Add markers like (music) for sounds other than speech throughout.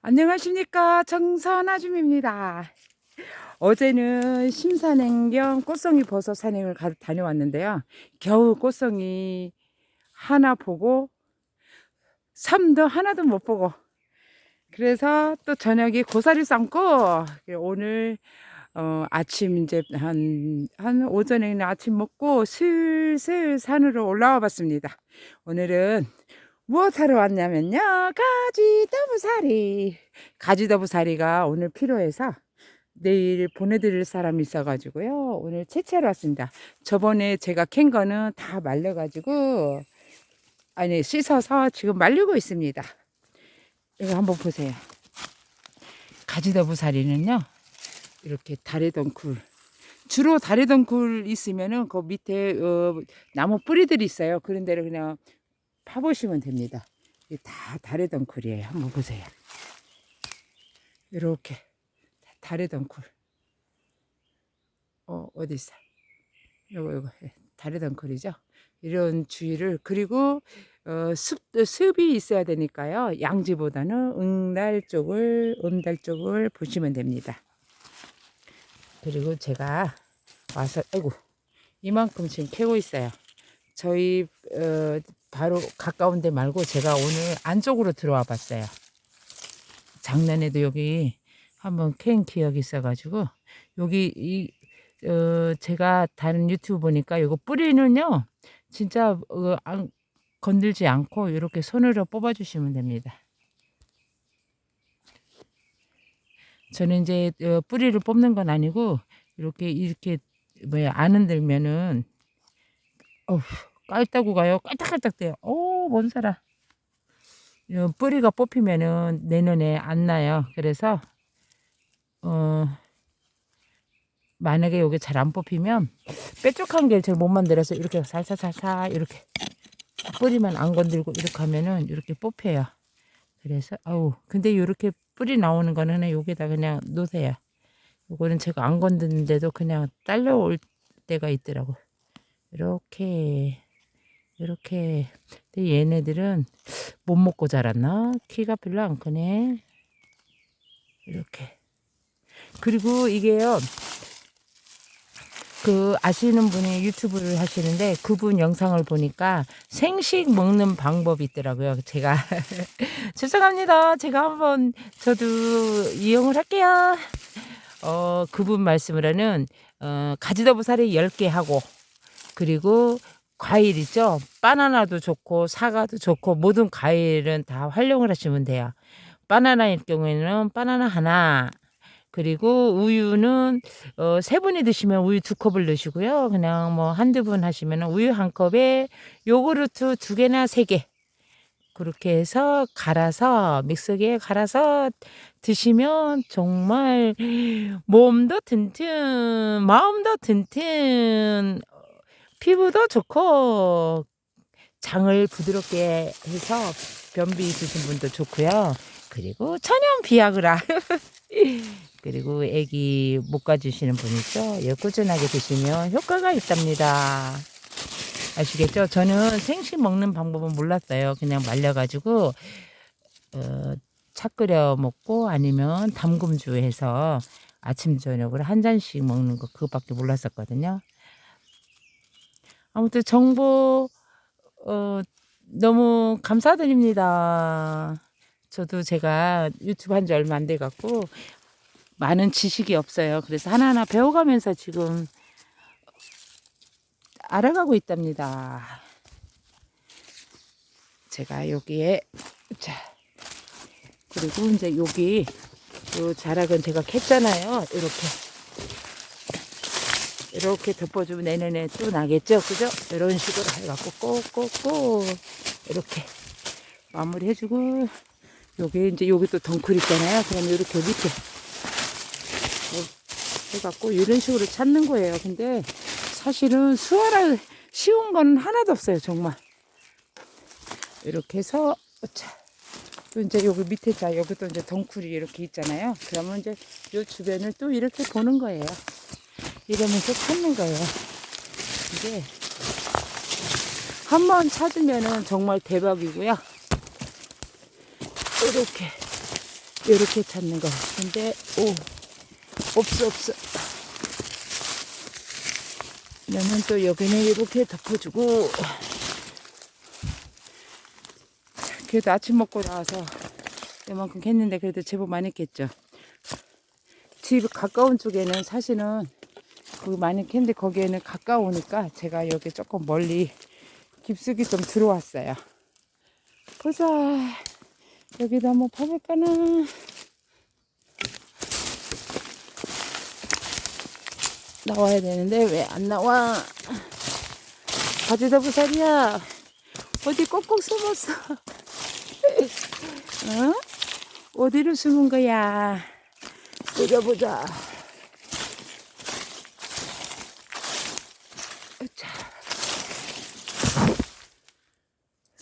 안녕하십니까 정선아줌입니다. 어제는 심산행경 꽃송이 버섯 산행을 가, 다녀왔는데요. 겨우 꽃송이 하나 보고 삼도 하나도 못 보고 그래서 또 저녁에 고사리 삶고 오늘 어, 아침 이제 한, 한 오전에는 아침 먹고 슬슬 산으로 올라와 봤습니다. 오늘은 무엇 하러 왔냐면요. 가지더부사리. 가지더부사리가 오늘 필요해서 내일 보내드릴 사람이 있어가지고요. 오늘 채취하러 왔습니다. 저번에 제가 캔 거는 다 말려가지고, 아니, 씻어서 지금 말리고 있습니다. 이거 한번 보세요. 가지더부사리는요, 이렇게 다래덩굴. 주로 다래덩굴 있으면은 그 밑에 어, 나무 뿌리들이 있어요. 그런 데를 그냥 파보시면 됩니다. 다 다래덩굴이에요. 한번 보세요. 이렇게 다래덩굴. 어 어디 있어? 요거 요거 예, 다래덩굴이죠. 이런 주위를 그리고 어, 습 습이 있어야 되니까요. 양지보다는 응달 쪽을 음달 쪽을 보시면 됩니다. 그리고 제가 와서 아이고 이만큼 지금 캐고 있어요. 저희 어, 바로 가까운 데 말고 제가 오늘 안쪽으로 들어와 봤어요. 작년에도 여기 한번 캔 기억이 있어가지고 여기 이 어, 제가 다른 유튜브 보니까 이거 뿌리는요 진짜 어, 안, 건들지 않고 이렇게 손으로 뽑아주시면 됩니다. 저는 이제 어, 뿌리를 뽑는 건 아니고 이렇게 이렇게 뭐야 안 흔들면은 어우 깔따구 가요. 깔딱깔딱 돼요. 오뭔 살아 어, 뿌리가 뽑히면은 내년에 안 나요. 그래서 어 만약에 여기 잘안 뽑히면 뾰족한 게잘못 만들어서 이렇게 살살살살 이렇게 뿌리만 안 건들고 이렇게 하면은 이렇게 뽑혀요. 그래서 아우 근데 이렇게 뿌리 나오는 거는 여기다 그냥 놓으세요. 요거는 제가 안 건드는데도 그냥 딸려올 때가 있더라고. 이렇게 이렇게 근데 얘네들은 못 먹고 자랐나 키가 별로 안 크네 이렇게 그리고 이게요 그 아시는 분이 유튜브를 하시는데 그분 영상을 보니까 생식 먹는 방법이 있더라고요. 제가 (laughs) 죄송합니다. 제가 한번 저도 이용을 할게요. 어 그분 말씀으로는 어 가지더부 살이 10개 하고 그리고 과일 있죠. 바나나도 좋고 사과도 좋고 모든 과일은 다 활용을 하시면 돼요. 바나나일 경우에는 바나나 하나 그리고 우유는 어, 세 분이 드시면 우유 두 컵을 넣으시고요. 그냥 뭐 한두 분 하시면 우유 한 컵에 요구르트 두 개나 세 개. 그렇게 해서 갈아서 믹서기에 갈아서 드시면 정말 몸도 튼튼, 마음도 튼튼, 피부도 좋고 장을 부드럽게 해서 변비 있으신 분도 좋고요. 그리고 천연 비아그라. (laughs) 그리고 애기 못 가주시는 분 있죠? 예, 꾸준하게 드시면 효과가 있답니다. 아시겠죠? 저는 생식 먹는 방법은 몰랐어요. 그냥 말려가지고, 어, 차 끓여 먹고 아니면 담금주 해서 아침, 저녁으로 한 잔씩 먹는 거 그것밖에 몰랐었거든요. 아무튼 정보, 어, 너무 감사드립니다. 저도 제가 유튜브 한 지 얼마 안 돼 갖고 많은 지식이 없어요. 그래서 하나하나 배워가면서 지금 알아가고 있답니다. 제가 여기에 자 그리고 이제 여기 요 자락은 제가 캤잖아요. 이렇게 이렇게 덮어주면 내년에 또 나겠죠, 그죠? 이런 식으로 해갖고 꼭꼭꼭 이렇게 마무리 해주고 여기 이제 여기 또 덩굴 있잖아요. 그럼 이렇게 밑에 해갖고 이런 식으로 찾는 거예요. 근데 사실은 수월할 쉬운 건 하나도 없어요. 정말 이렇게 해서 자, 또 이제 여기 밑에 자 여기 또 이제 덩굴이 이렇게 있잖아요. 그러면 이제 요 주변을 또 이렇게 보는 거예요. 이러면서 찾는 거예요. 이게 한 번 찾으면은 정말 대박이고요. 이렇게 이렇게 찾는 거. 근데, 오, 없어, 없어. 그러면 또 여기는 이렇게 덮어주고. 그래도 아침 먹고 나와서 이만큼 했는데 그래도 제법 많이 깼죠. 집 가까운 쪽에는 사실은 거기 많이 캤는데 거기에는 가까우니까 제가 여기 조금 멀리 깊숙이 좀 들어왔어요. 보자. 여기도 한번 파볼까나. 나와야 되는데 왜 안 나와? 가지다 부살이야. 어디 꼭꼭 숨었어. (laughs) 어? 어디로 숨은 거야? 보자 보자. 자.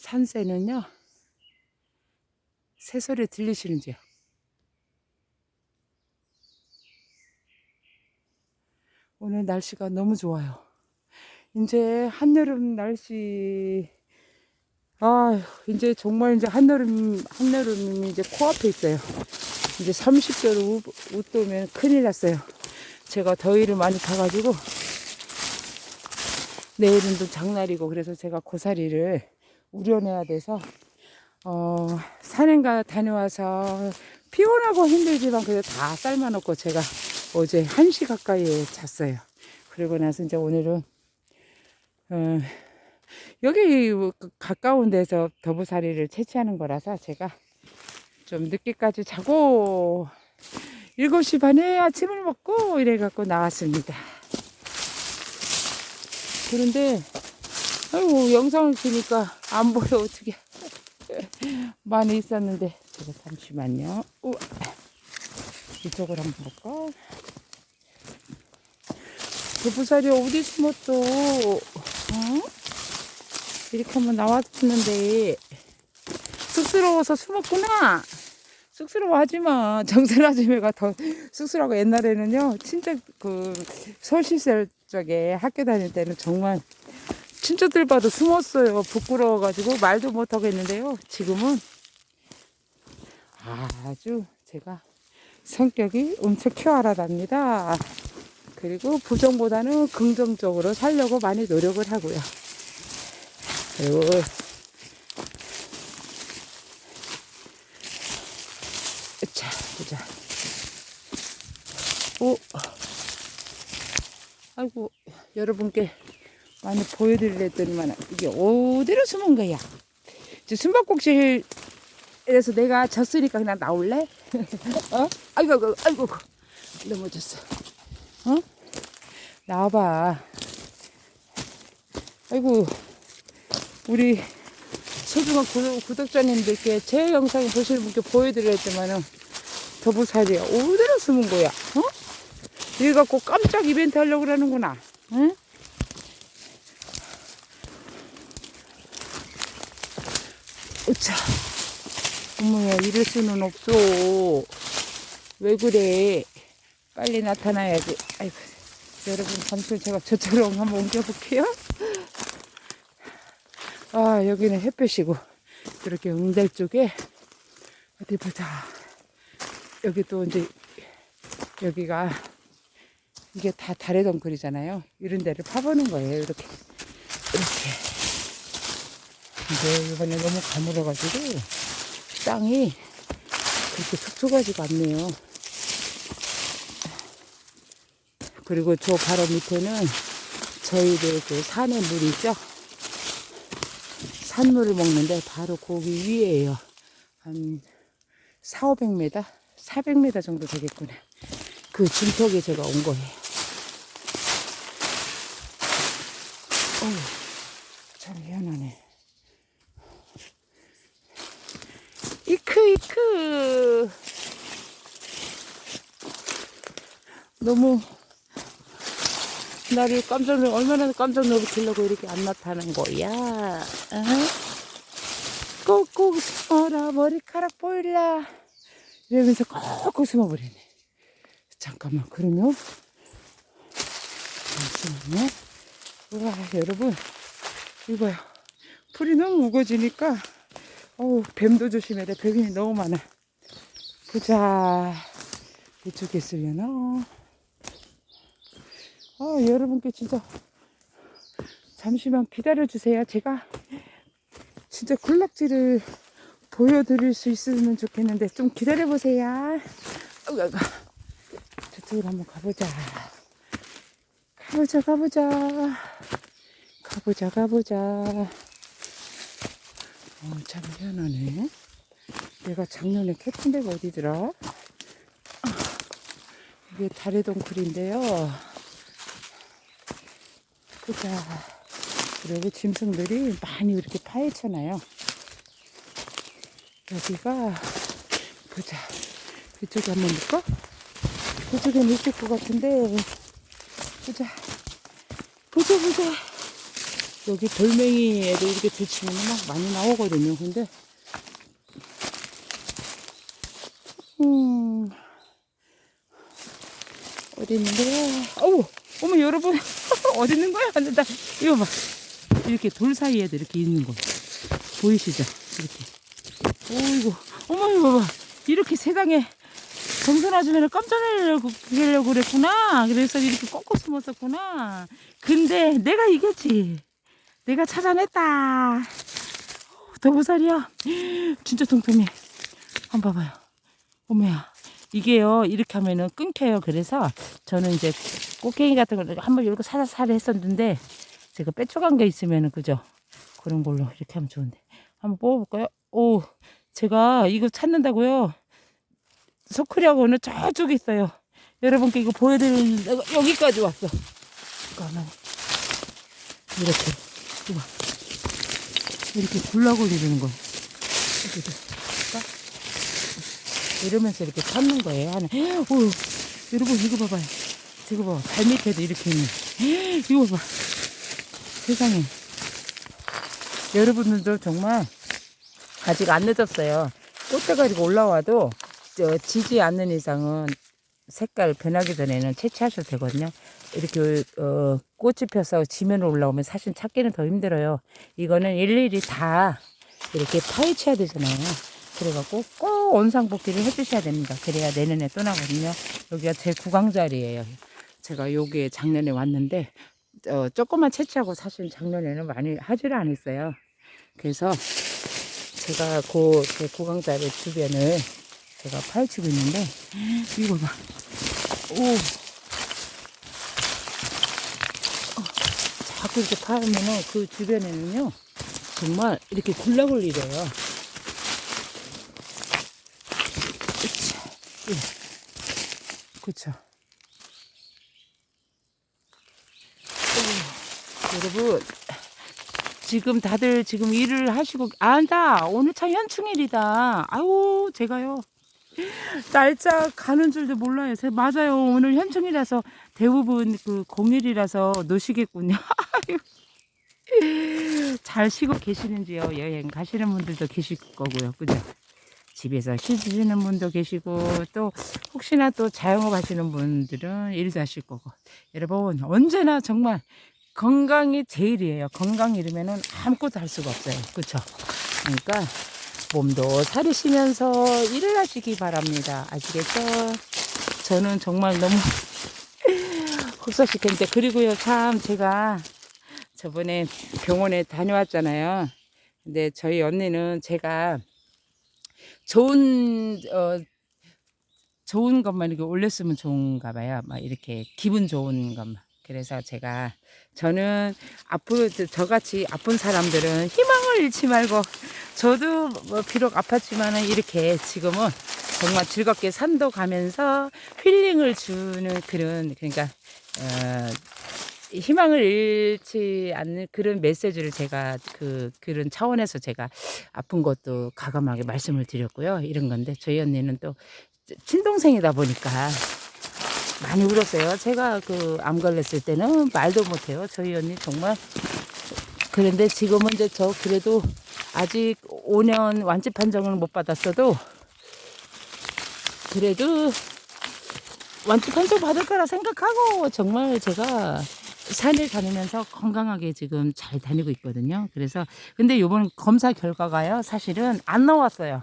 산새는요. 새소리 들리시는지요? 오늘 날씨가 너무 좋아요. 이제 한여름 날씨, 아, 이제 정말 이제 한여름, 한여름이 이제 코앞에 있어요. 이제 30도로 웃도면 큰일 났어요. 제가 더위를 많이 타가지고, 내일은 또 장날이고, 그래서 제가 고사리를 우려내야 돼서, 어, 산행가 다녀와서 피곤하고 힘들지만 그래도 다 삶아놓고 제가 어제 1시 가까이에 잤어요. 그리고 나서 이제 오늘은, 어, 여기 가까운 데서 더부사리를 채취하는 거라서 제가 좀 늦게까지 자고 7시 반에 아침을 먹고 이래갖고 나왔습니다. 그런데, 아이고, 영상을 키니까 안 보여, 어떻게. (laughs) 많이 있었는데, 제가 잠시만요. 우와. 이쪽을 한번 볼까? 더부살이 어디 숨었어? 어? 이렇게 한번 나왔었는데, 쑥스러워서 숨었구나. 쑥스러워 하지 마. (laughs) 정선 아줌마가 더 쑥스러워. 옛날에는요, 진짜 그 서울시설 쪽에 학교 다닐 때는 정말 친척들 봐도 숨었어요. 부끄러워가지고 말도 못하고 했는데요. 지금은 아주 제가 성격이 엄청 큐어하답니다. 그리고 부정보다는 긍정적으로 살려고 많이 노력을 하고요. 그리고 자, 보자. 오, 아이고, 여러분께 많이 보여드리려 했더니만 이게 어디로 숨은 거야? 이제 숨바꼭질에서 내가 졌으니까 그냥 나올래? (laughs) 어? 아이고, 아이고, 아이고, 넘어졌어. 어? 나와봐. 아이고, 우리 소중한 구독, 구독자님들께 제 영상 보시는 분께 보여드려야 했지만은 더부살이야. 어디로 숨은 거야? 어? 이거 갖고 깜짝 이벤트 하려고 그러는구나. 응? 으차. 어머야, 이럴 수는 없어. 왜 그래? 빨리 나타나야지. 아이고, 여러분, 잠시 제가 저처럼 한번 옮겨볼게요. 아, 여기는 햇볕이고, 이렇게 응달 쪽에, 어디 보자. 여기 또 이제, 여기가, 이게 다 달의 덩굴이잖아요. 이런 데를 파보는 거예요. 이렇게. 이렇게. 근데 이번에 너무 가물어가지고, 땅이 그렇게 촉촉하지가 않네요. 그리고 저 바로 밑에는 저희들 그 산의 물이 있죠? 산물을 먹는데 바로 거기 위에요. 한 4, 500m? 400m 정도 되겠구나. 그 중턱에 제가 온 거예요. 어우, 참 희한하네. 이크, 이크. 너무 나를 깜짝 놀, 얼마나 깜짝 놀라려고 이렇게 안 나타난 거야. 어? 꼭꼭 숨어라, 머리카락 보일라. 이러면서 꼭꼭 숨어버리네. 잠깐만, 그러면. 잠시만요. 우와, 여러분. 이거요. 풀이 너무 우거지니까, 어우, 뱀도 조심해야 돼. 뱀이 너무 많아. 보자. 이쪽에 있으려나? 아, 여러분께 진짜 잠시만 기다려주세요. 제가 진짜 군락지를 보여드릴 수 있으면 좋겠는데 좀 기다려보세요. 아이고. 저쪽으로 한번 가보자. 가보자, 가보자. 가보자, 가보자. 어, 참 희한하네. 내가 작년에 캡틴 데가 어디더라? 아, 이게 다래동굴인데요. 보자. 그리고 짐승들이 많이 이렇게 파헤쳐놔요. 여기가, 보자. 이쪽에 한번 볼까? 이쪽에는 있을 것 같은데, 보자. 보자, 보자. 여기 돌멩이에도 이렇게 들치면 막 많이 나오거든요. 근데, 음, 어디 있는 거야? 어우, 어머, 여러분. (laughs) 어디 있는 거야? 근데 나, 이거 봐. 이렇게 돌 사이에도 이렇게 있는 거. 보이시죠? 이렇게. 오이고, 어머, 이거 봐. 이렇게 세상에 정선 아줌마를 깜짝 그러려고 그랬구나. 그래서 이렇게 꺾고 숨었었구나. 근데 내가 이겼지. 내가 찾아냈다. 더보살이야. 진짜 통통해. 한번 봐봐요. 어머야. 이게요, 이렇게 하면은 끊겨요. 그래서 저는 이제 꽃갱이 같은 걸 한번 이렇게 사사사리 했었는데, 제가 빼쪽한 게 있으면은, 그죠? 그런 걸로 이렇게 하면 좋은데. 한번 뽑아볼까요? 오, 제가 이거 찾는다고요? 소크리하고는 저쪽에 있어요. 여러분께 이거 보여드리는 여기까지 왔어. 잠깐만. 이렇게. 이거 봐. 이렇게 굴러굴리는 거. 이렇게? 이러면서 이렇게 찾는 거예요. 하나. 오, 여러분 이거 봐봐요. 이거 봐. 발 밑에도 이렇게 있네. 이거 봐. 세상에. 여러분들도 정말 아직 안 늦었어요. 꽃대가지고 올라와도 저 지지 않는 이상은 색깔 변하기 전에는 채취하셔도 되거든요. 이렇게 어, 꽃이 펴서 지면으로 올라오면 사실 찾기는 더 힘들어요. 이거는 일일이 다 이렇게 파헤쳐야 되잖아요. 그래갖고 꼭 원상복귀를 해주셔야 됩니다. 그래야 내년에 또 나거든요. 여기가 제 구강자리예요. 제가 여기에 작년에 왔는데 어, 조금만 채취하고 사실 작년에는 많이 하지를 않았어요. 그래서 제가 그 제 구강자리 주변을 제가 파헤치고 있는데 이거 봐. 오. 자꾸 이렇게 파면은 그 주변에는요 정말 이렇게 굴락굴리래요. 으차. 예. 그쵸. 오, 여러분 지금 다들 지금 일을 하시고 안다 오늘 참 현충일이다 아유 제가요 날짜 가는 줄도 몰라요 제- 맞아요 오늘 현충이라서 대부분 그 공일이라서 노시겠군요. (laughs) 잘 쉬고 계시는지요 여행 가시는 분들도 계실 거고요 그죠 집에서 쉬시는 분도 계시고 또 혹시나 또 자영업 하시는 분들은 일도 하실 거고 여러분 언제나 정말 건강이 제일이에요. 건강 잃으면은 아무것도 할 수가 없어요. 그렇죠? 그러니까 몸도 사리시면서 일을 하시기 바랍니다. 아시겠죠? 저는 정말 너무 혹사시켰는데 그리고요 참 제가 저번에 병원에 다녀왔잖아요. 근데 저희 언니는 제가 좋은 어 좋은 것만 이렇게 올렸으면 좋은가 봐요. 막 이렇게 기분 좋은 것만. 그래서 제가 저는 앞으로 저- 저같이 아픈 사람들은 희망을 잃지 말고 저도 뭐 비록 아팠지만은 이렇게 지금은 정말 즐겁게 산도 가면서 힐링을 주는 그런 그러니까 어, 희망을 잃지 않는 그런 메시지를 제가 그 그런 차원에서 제가 아픈 것도 가감하게 말씀을 드렸고요. 이런 건데 저희 언니는 또 친동생이다 보니까 많이 울었어요. 제가 그 암 걸렸을 때는 말도 못해요. 저희 언니 정말. 그런데 지금은 이제 저 그래도 아직 5년 완치 판정을 못 받았어도 그래도 완치 판정 받을 거라 생각하고 정말 제가 산을 다니면서 건강하게 지금 잘 다니고 있거든요. 그래서 근데 요번 검사 결과가요. 사실은 안 나왔어요.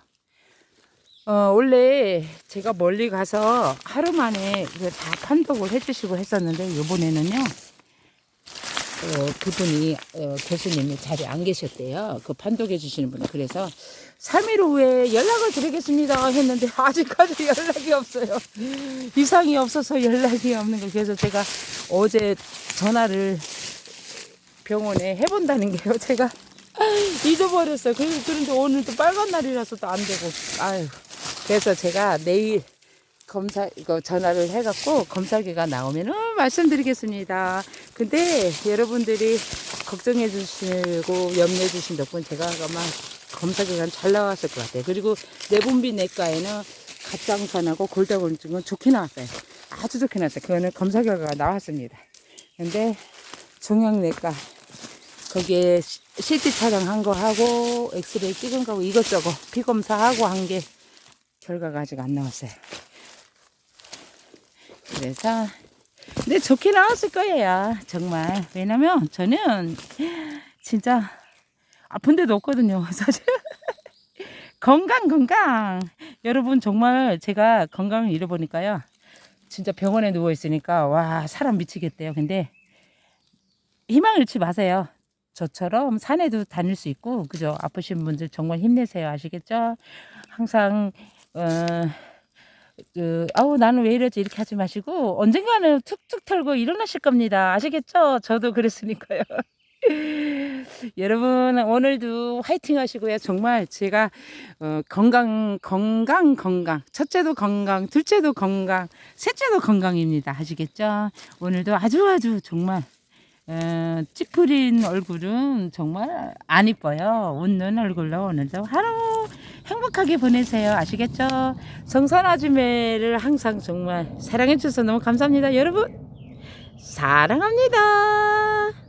어, 원래 제가 멀리 가서 하루 만에 그다 판독을 해주시고 했었는데, 이번에는요, 어, 그분이, 어, 교수님이 자리에 안 계셨대요. 그 판독해 주시는 분이. 그래서 3일 후에 연락을 드리겠습니다 했는데, (laughs) 아직까지 연락이 없어요. 이상이 없어서 연락이 없는 거. 그래서 제가 어제 전화를 병원에 해본다는 게요. 제가 (laughs) 잊어버렸어요. 그- 그런데 오늘도 빨간 날이라서 또안 되고. 아유. 그래서 제가 내일 검사, 이거 전화를 해갖고 검사기가 나오면은 말씀드리겠습니다. 근데 여러분들이 걱정해 주시고 염려해 주신 덕분 제가 아마 검사기간 잘 나왔을 것 같아요. 그리고 내분비 내과에는 갑장선하고 골다공증은 좋게 나왔어요. 아주 좋게 나왔어요. 그거는 검사 결과가 나왔습니다. 근데 종양내과 거기에 시- CT 촬영한 거 하고 엑스레이 찍은 거하고 이것저것 피 검사하고 한 게 결과가 아직 안 나왔어요. 그래서 근데 좋게 나왔을 거예요. 정말. 왜냐면 저는 진짜 아픈 데도 없거든요. (laughs) 사실. 건강 건강. 여러분 정말 제가 건강을 잃어보니까요. 진짜 병원에 누워 있으니까 와 사람 미치겠대요. 근데 희망을 잃지 마세요. 저처럼 산에도 다닐 수 있고 그죠? 아프신 분들 정말 힘내세요. 아시겠죠? 항상 어, 그, 아우 나는 왜 이러지 이렇게 하지 마시고 언젠가는 툭툭 털고 일어나실 겁니다. 아시겠죠? 저도 그랬으니까요. (laughs) 여러분 오늘도 화이팅 하시고요. 정말 제가 어, 건강 건강 건강 첫째도 건강 둘째도 건강 셋째도 건강입니다. 아시겠죠? 오늘도 아주 아주 정말 어, 찌푸린 얼굴은 정말 안 이뻐요. 웃는 얼굴로 오늘도 하루 행복하게 보내세요. 아시겠죠? 성산 아줌매를 항상 정말 사랑해 주셔서 너무 감사합니다. 여러분 사랑합니다.